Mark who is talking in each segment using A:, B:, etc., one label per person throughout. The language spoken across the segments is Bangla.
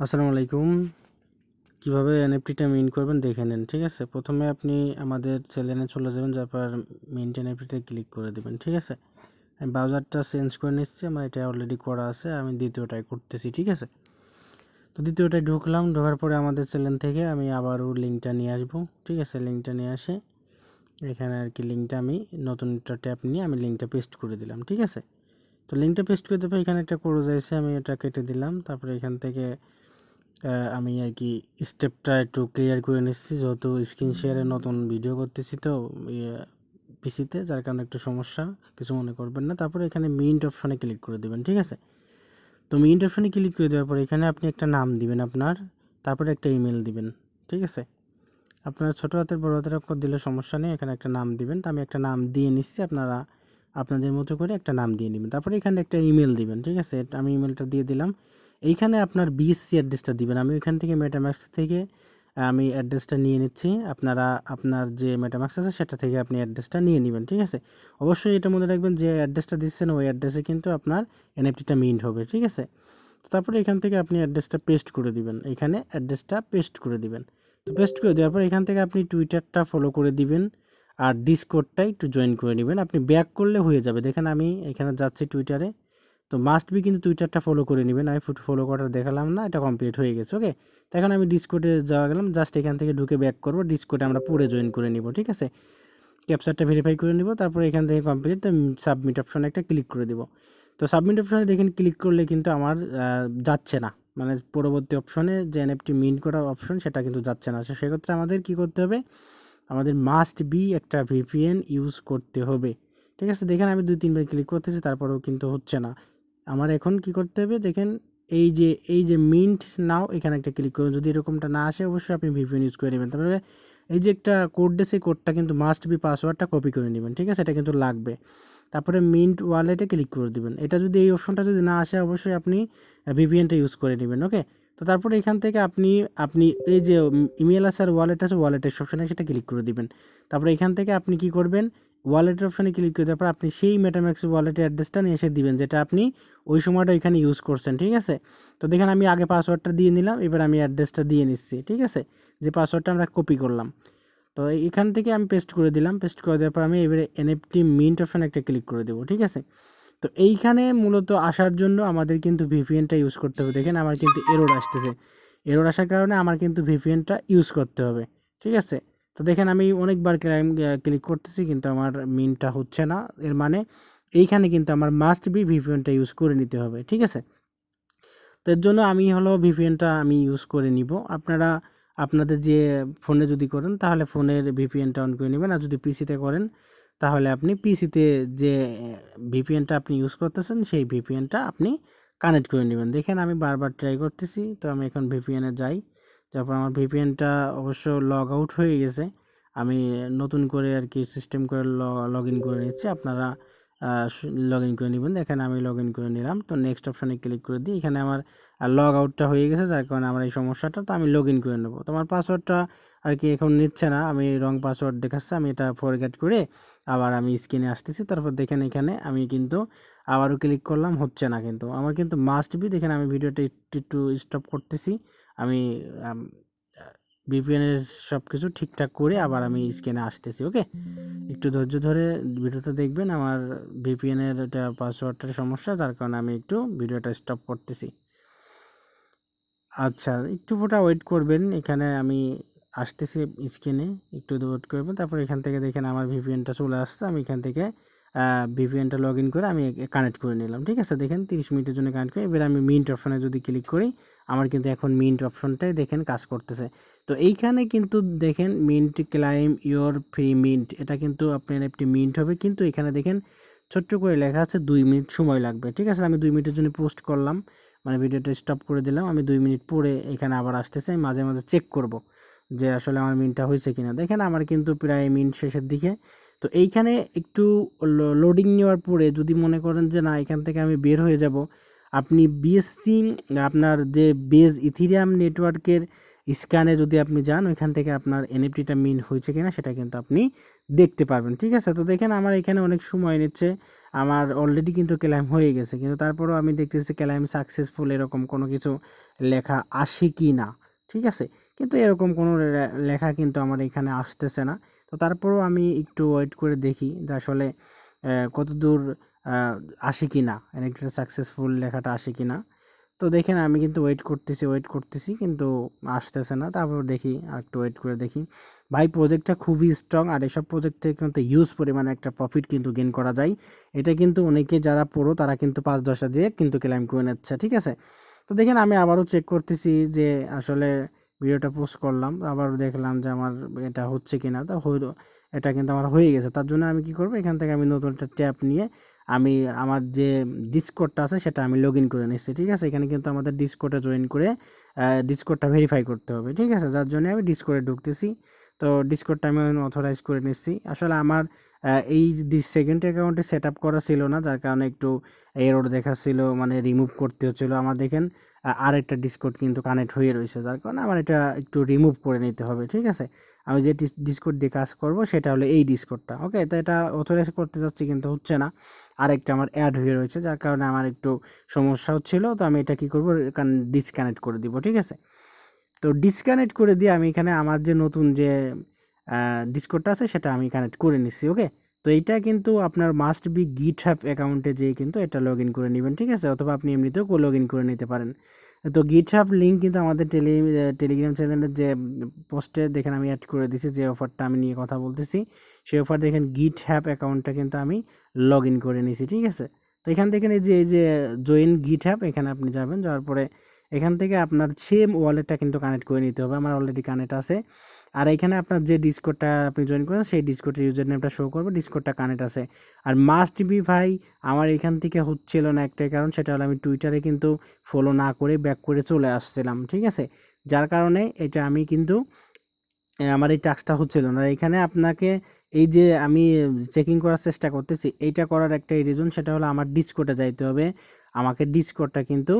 A: আসসালামু আলাইকুম। কীভাবে এনএফটিটা মিন করবেন দেখে নেন, ঠিক আছে? প্রথমে আপনি আমাদের চ্যানেলে চলে যাবেন তারপর মিন্ট এনএফটিতে ক্লিক করে দেবেন, ঠিক আছে? আমি ব্রাউজারটা চেঞ্জ করে নিচ্ছি, আমার এটা অলরেডি করা আছে, আমি দ্বিতীয়টাই করতেছি, ঠিক আছে? তো দ্বিতীয়টায় ঢুকলাম, ঢোকার পরে আমাদের চ্যানেল থেকে আমি আবারও লিঙ্কটা নিয়ে আসব, ঠিক আছে? লিঙ্কটা নিয়ে আসে এখানে আর কি লিঙ্কটা আমি নতুন একটা ট্যাপ নিয়ে আমি লিঙ্কটা পেস্ট করে দিলাম, ঠিক আছে? তো লিঙ্কটা পেস্ট করে দেবো এখানে একটা ক্রোজ আছে আমি এটা কেটে দিলাম, তারপরে এখান থেকে আমি আর কি স্টেপটা একটু ক্লিয়ার করে নিচ্ছি। যেহেতু স্ক্রিন শেয়ারে নতুন ভিডিও করতেছি তো পিসিতে যার কারণে একটু সমস্যা, কিছু মনে করবেন না। তারপরে এখানে মিন্ট অপশনে ক্লিক করে দেবেন, ঠিক আছে? তো মিন্ট অপশনে ক্লিক করে দেওয়ার পর এখানে আপনি একটা নাম দিবেন আপনার, তারপরে একটা ইমেল দিবেন, ঠিক আছে? আপনার ছোটো হাতের, বড় হাতের অক্ষর দিলে সমস্যা নেই, এখানে একটা নাম দিবেন। তো আমি একটা নাম দিয়ে নিচ্ছি, আপনারা আপনাদের মতো করে একটা নাম দিয়ে নেবেন। তারপরে এখানে একটা ইমেল দিবেন, ঠিক আছে? আমি ইমেলটা দিয়ে দিলাম। এইখানে আপনার বিএসসি অ্যাড্রেসটা দিবেন। আমি ওইখান থেকে মেটাম্যাক্স থেকে, আমি অ্যাড্রেসটা নিয়ে নিচ্ছি। আপনারা, আপনার যে মেটাম্যাক্স আছে, সেটা থেকে আপনি অ্যাড্রেসটা নিয়ে নেবেন, ঠিক আছে? অবশ্যই এটা মনে রাখবেন যে অ্যাড্রেসটা দিচ্ছেন, ওই অ্যাড্রেসে কিন্তু আপনার এনএফটিটা মিন্ট হবে, ঠিক আছে? তারপরে এখান থেকে আপনি অ্যাড্রেসটা পেস্ট করে দিবেন। এখানে অ্যাড্রেসটা পেস্ট করে দিবেন। তো পেস্ট করে দেওয়ার পর এখান থেকে আপনি টুইটারটা ফলো করে দিবেন আর ডিসকোডটা একটু জয়েন করে নেবেন। আপনি ব্যাক করলে হয়ে যাবে। দেখেন আমি এখানে যাচ্ছি টুইটারে তো মাস্ট বি কিন্তু টুইটারটা ফলো করে নেবেন। আমি ফুট ফলো করাটা দেখালাম না, এটা কমপ্লিট হয়ে গেছে ওকে তো এখন আমি ডিসকোডে যাওয়া গেলাম জাস্ট এখান থেকে ঢুকে ব্যাক করব ডিসকোডে আমরা পুরে জয়েন করে নিব, ঠিক আছে? ক্যাপচারটা ভেরিফাই করে নিব, তারপরে এখান থেকে কমপ্লিট তো সাবমিট অপশনে একটা ক্লিক করে দিব। তো সাবমিট অপশনে দেখেন ক্লিক করলে কিন্তু আমার যাচ্ছে না। মানে পরবর্তী অপশনে যে এনএফটি মিন্ট করা অপশন সেটা কিন্তু যাচ্ছে না। সেক্ষেত্রে আমাদের কি করতে হবে? আমাদের মাস্ট বি একটা ভিপিএন ইউজ করতে হবে। ঠিক আছে? দেখেন আমি দুই, তিনবার ক্লিক করতেছি, তারপরেও কিন্তু হচ্ছে না। আমার এখন কি করতে হবে? দেখেন, এই যে এই যে মিন্ট নাও এখানে একটা ক্লিক করুন। যদি এরকমটা না আসে, অবশ্যই আপনি ভিপিএন ইউজ করে নেবেন। তারপরে এই যে একটা কোড সেই কোডটা কিন্তু মাস্ট বি পাসওয়ার্ডটা কপি করে নেবেন, ঠিক আছে? এটা কিন্তু লাগবে। তারপরে মিন্ট ওয়ালেটে ক্লিক করে দিবেন। এটা যদি এই অপশনটা যদি না আসে, অবশ্যই আপনি ভিপিএনটা ইউজ করে নেবেন ওকে তো তারপরে এখান থেকে আপনি আপনি এই যে ইমেল আছে আর ওয়ালেট আছে ওয়ালেটের অপশানে সেটা ক্লিক করে দিবেন। তারপরে এখান থেকে আপনি কি করবেন? ওয়ালেটের অপশানে ক্লিক করে দেওয়ার পর আপনি সেই মেটাম্যাক্স ওয়ালেটের অ্যাড্রেসটা নিয়ে এসে দিবেন, যেটা আপনি ওই সময়টা এখানে ইউজ করছেন, ঠিক আছে? তো দেখেন আমি আগে পাসওয়ার্ডটা দিয়ে নিলাম, এবার আমি অ্যাড্রেসটা দিয়ে নিচ্ছি, ঠিক আছে? যে পাসওয়ার্ডটা আমরা কপি করলাম। তো এখান থেকে আমি পেস্ট করে দিলাম পেস্ট করে দেওয়ার পর আমি এবারে এনএফটি মিন্ট অপশানে একটা ক্লিক করে দেবো, ঠিক আছে? তো এইখানে মূলত আসার জন্য আমাদের কিন্তু ভিপিএনটা ইউজ করতে হবে। দেখেন আমার কিন্তু এরোড আসতেছে। এরোড আসার কারণে আমার কিন্তু ভিপিএনটা ইউজ করতে হবে, ঠিক আছে? তো দেখেন আমি অনেকবার ক্লিক করতেছি কিন্তু আমার মিনটা হচ্ছে না। এর মানে এইখানে কিন্তু আমার মাস্ট বি ভিপিএনটা ইউজ করে নিতে হবে, ঠিক আছে? তো এর জন্য আমি হলো ভিপিএনটা আমি ইউজ করে নিব। আপনারা, আপনাদের যে ফোনে যদি করেন, তাহলে ফোনের ভিপিএনটা অন করে নেবেন। আর যদি পিসিতে করেন, তাহলে আপনি পিসিতে যে ভিপিএনটা আপনি ইউজ করতেছেন, সেই ভিপিএনটা আপনি কানেক্ট করে নেবেন। দেখেন আমি বারবার ট্রাই করতেছি, তো আমি এখন ভিপিএনে যাই। তারপর আমার ভিপিএনটা অবশ্য লগ আউট হয়ে গেছে। আমি নতুন করে আর কি সিস্টেম করে লগ ইন করে নিচ্ছি। আপনারা লগ ইন করে নেবেন। এখানে আমি লগ ইন করে নিলাম। তো নেক্সট অপশানে ক্লিক করে দিই এখানে আমার লগ আউটটা হয়ে গেছে। যার কারণে আমার এই সমস্যাটা, তো আমি লগ ইন করে নেব। তো আমার পাসওয়ার্ডটা আর কি এখন নিচ্ছে না। আমি রং পাসওয়ার্ড দেখাচ্ছে। আমি এটা ফরগেট করে আবার আমি স্ক্রিনে আসতেছি। তারপর দেখেন এখানে আমি কিন্তু আবারও ক্লিক করলাম। হচ্ছে না কিন্তু। আমার কিন্তু মাস্ট বি দেখেন আমি ভিডিওটা একটু একটু স্টপ করতেছি। আমি ভিপিএনের সব কিছু ঠিকঠাক করে আবার আমি স্ক্রিনে আসতেছি ওকে একটু ধৈর্য ধরে ভিডিওটা দেখবেন, আমার ভিপিএনের এটা পাসওয়ার্ডটার সমস্যা, যার কারণে আমি একটু ভিডিওটা স্টপ করতেছি। আচ্ছা একটু ফোটা ওয়েট করবেন, এখানে আমি আসতেছি স্ক্রিনে একটু ওয়েট করবেন, তারপর এখান থেকে দেখেন আমার ভিপিএনটা চলে আসছে, আমি এখান থেকে ভিপিএনটা লগ ইন করে আমি কানেক্ট করে নিলাম। ঠিক আছে? দেখেন তিরিশ মিনিটের জন্য কানেক্ট করে। এবার আমি মিন্ট অপশনে যদি ক্লিক করি, আমার কিন্তু এখন মিন্ট অপশনটাই দেখেন কাজ করতেছে। তো এইখানে কিন্তু দেখেন mint claim your free mint এটা কিন্তু আপনার একটি মিন্ট হবে। কিন্তু এখানে দেখেন ছোট্ট করে লেখা আছে দুই মিনিট সময় লাগবে। ঠিক আছে? আমি দুই মিনিটের জন্য পোস্ট করলাম। মানে ভিডিওটা স্টপ করে দিলাম। আমি দুই মিনিট পরে এখানে আবার আসতেছে। আমি মাঝে মাঝে চেক করব যে আসলে আমার মিনটা হয়েছে কিনা। দেখেন আমার কিন্তু প্রায় মিনিট শেষের দিকে। তো এইখানে একটু লোডিং নেওয়ার পরে যদি মনে করেন যে না, এখান থেকে আমি বের হয়ে যাব, আপনি বিএসসি আপনার যে বেজ ইথিরিয়াম নেটওয়ার্কের স্ক্যানে যদি আপনি যান, ওইখান থেকে আপনার এনএফটিটা মিন হয়েছে কিনা সেটা কিন্তু আপনি দেখতে পারবেন, ঠিক আছে? তো দেখেন আমার এখানে অনেক সময় নিচ্ছে, আমার অলরেডি কিন্তু ক্লাইম হয়ে গেছে, কিন্তু তারপরেও আমি দেখতেছি ক্লাইম সাকসেসফুল এরকম কোনো কিছু লেখা আসে কি না ঠিক আছে? কিন্তু এরকম কোনো লেখা কিন্তু আমার এখানে আসতেছে না। তো তারপরেও আমি একটু ওয়েট করে দেখি যে আসলে আহ, কতদূর আহ, আসে কি না একটা সাকসেসফুল লেখাটা আসে কি না তো দেখেন আমি কিন্তু ওয়েট করতেছি ওয়েট করতেছি কিন্তু আসতেছে না। তারপর দেখি আর একটু ওয়েট করে দেখি। ভাই প্রজেক্টটা খুবই স্ট্রং আর এসব প্রজেক্ট থেকে কিন্তু ইউজ পরিমাণে একটা প্রফিট কিন্তু গেন করা যায়। এটা কিন্তু অনেকে যারা পড়ো তারা কিন্তু পাঁচ দশটা দিয়ে কিন্তু ক্লেম করে নিচ্ছে ঠিক আছে? তো দেখেন আমি আবারও চেক করতেছি যে আসলে ভিডিওটা পোস্ট করলাম, আবার দেখলাম যে আমার এটা হচ্ছে কিনা, তা হইল, এটা কিন্তু আমার হয়ে গেছে। তার জন্য আমি কি করব? এখান থেকে আমি নতুন একটা ট্যাপ নিয়ে আমি আমার যে ডিসকোডটা আছে সেটা আমি লগ ইন করে নিচ্ছি, ঠিক আছে? এখানে কিন্তু আমাদের ডিসকোডে জয়েন করে ডিসকোডটা ভেরিফাই করতে হবে, ঠিক আছে? যার জন্য আমি ডিসকোডে ঢুকতেছি। তো ডিসকোডটা আমি অথরাইজ করে নিচ্ছি। আসলে আমার এই সেকেন্ড অ্যাকাউন্টে সেট আপ করা ছিল না, যার কারণে একটু এরর দেখাচ্ছিল মানে রিমুভ করতে হচ্ছিল আমার দেখেন আরেকটা ডিসকোড কিন্তু কানেক্ট হয়ে রয়েছে, যার কারণে আমার এটা একটু রিমুভ করে নিতে হবে, ঠিক আছে? আমি যে ডিসকোড দিয়ে কাজ করব সেটা হলো এই ডিসকোডটা ওকে তো এটা অথরাইজ করতে যাচ্ছি কিন্তু হচ্ছে না। আরেকটা আমার অ্যাড হয়ে রয়েছে, যার কারণে আমার একটু সমস্যা হচ্ছিল, তো আমি এটা কি করব? ডিসকানেক্ট করে দিব, ঠিক আছে? তো ডিসকানেক্ট করে দিয়ে আমি এখানে আমার যে নতুন যে ডিসকোডটা আছে, সেটা আমি কানেক্ট করে নিচ্ছি ওকে তো এইটা কিন্তু আপনার মাস্ট বি গিট হ্যাপ অ্যাকাউন্টে যেয়ে কিন্তু এটা লগ ইন করে নেবেন, ঠিক আছে? অথবা আপনি এমনিতেও লগ ইন করে নিতে পারেন। তো গিট হ্যাপ লিঙ্ক কিন্তু আমাদের টেলি টেলিগ্রাম চ্যানেলের যে পোস্টে দেখেন আমি অ্যাড করে দিছি, যে অফারটা আমি নিয়ে কথা বলতেছি, সেই অফার দেখেন গিট হ্যাপ অ্যাকাউন্টটা কিন্তু আমি লগ ইন করে নিছি, ঠিক আছে? তো এখান থেকে এই যে এই যে জয়েন গিট হ্যাপ এখানে আপনি যাবেন, যাওয়ার পরে এখান থেকে আপনার সেম ওয়ালেটটা কিন্তু কানেক্ট করে নিতে হবে। আমার অলরেডি কানেক্ট আছে। আর এখানে আপনার যে ডিসকোডটা আপনি জয়েন করেন, সেই ডিসকোডের ইউজার নেমটা শো করবে ডিসকোডটা কানেক্ট আছে। আর মাস্ট বি ভাই, আমার এখান থেকে হচ্ছিল না একটাই কারণ, সেটা হলো আমি টুইটারে কিন্তু ফলো না করে ব্যাক করে চলে আসছিলাম, ঠিক আছে? যার কারণে এটা আমি কিন্তু আমার এই টাস্কটা হচ্ছিল না। এখানে আপনাকে এই যে আমি চেকিং করার চেষ্টা করতেছি, এইটা করার একটা রিজন সেটা হলো আমার ডিসকোডে যাইতে হবে। আমাকে ডিসকোডটা কিন্তু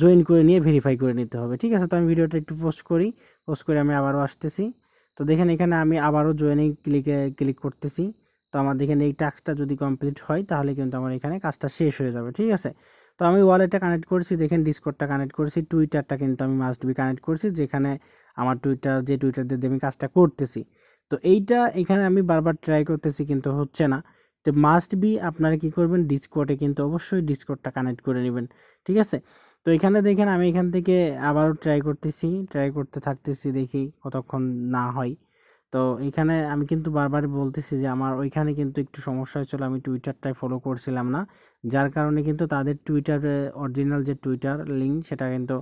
A: জয়েন করে নিয়ে ভেরিফাই করে নিতে হবে। ঠিক আছে? তো আমি ভিডিওটা একটু পোস্ট করি। পোস্ট করে আমি আবারও আসতেছি। তো দেখেন এখানে আমি আবারও জয়েনিং ক্লিকে ক্লিক করতেছি। তো আমার দেখেন এই টাস্কটা যদি কমপ্লিট হয়, তাহলে কিন্তু আমার এখানে কাজটা শেষ হয়ে যাবে। ঠিক আছে? তো আমি ওয়ালেটটা কানেক্ট করেছি। দেখেন ডিসকোডটা কানেক্ট করেছি। টুইটারটা কিন্তু আমি মাস্ট বি কানেক্ট করেছি। যেখানে আমার টুইটার যে টুইটার দিয়ে আমি কাজটা করতেছি। তো এইটা এখানে আমি বারবার ট্রাই করতেছি কিন্তু হচ্ছে না। তো মাস্ট বি আপনারা কি করবেন? ডিসকোডে কিন্তু অবশ্যই ডিসকোডটা কানেক্ট করে নেবেন। ঠিক আছে? তো এখানে দেখেন আমি এখান থেকে আবারও ট্রাই করতেছি ট্রাই করতে থাকতেছি দেখি কতক্ষণ না হয়। তো এখানে আমি কিন্তু বারবার বলতেছি যে আমার ওইখানে কিন্তু একটু সমস্যা হয়েছিল, আমি টুইটারটাই ফলো করছিলাম না। যার কারণে কিন্তু তাদের টুইটারে অরিজিনাল যে টুইটার লিঙ্ক সেটা কিন্তু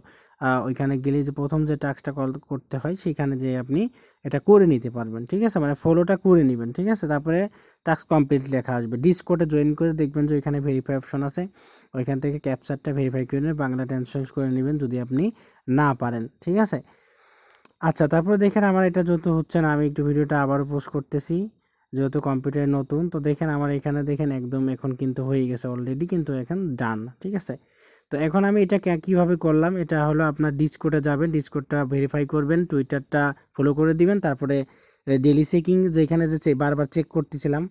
A: ওইখানে গেলে যে প্রথম যে টাস্কটা কল করতে হয়, সেখানে যে আপনি এটা করে নিতে পারবেন, ঠিক আছে? মানে ফলোটা করে নেবেন, ঠিক আছে? তারপরে টাস্ক কমপ্লিট লেখা আসবে। ডিসকোডে জয়েন করে দেখবেন যে ওইখানে ভেরিফাই অপশন আছে। ওইখান থেকে ক্যাপচারটা ভেরিফাই করে নেবেন বাংলা ট্রান্সলেট করে নেবেন যদি আপনি না পারেন, ঠিক আছে? আচ্ছা তারপরে দেখেন আমার এটা যেহেতু হচ্ছে না, আমি একটু ভিডিওটা আবারও পোস্ট করতেছি। যেহেতু কম্পিউটার নতুন, তো দেখেন আমার এখানে দেখেন একদম এখন কিন্তু হয়ে গেছে অলরেডি কিন্তু এখন ডান ঠিক আছে? তো এখন আমি এটা কীভাবে করলাম? এটা হলো আপনার ডিসকোডে যাবেন। ডিসকোডটা ভেরিফাই করবেন টুইটারটা ফলো করে দিবেন। তারপরে ডেলি চেকিং যেখানে যে বারবার চেক করতেছিলাম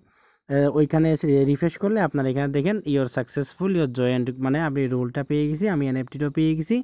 A: ওইখানে এসে রিফ্রেশ করলে আপনার এখানে দেখেন ইওর সাকসেসফুল ইওর জয়েন্ট মানে আপনি রোলটা পেয়ে গেছি, আমি এনএফটিটাও পেয়ে গেছি।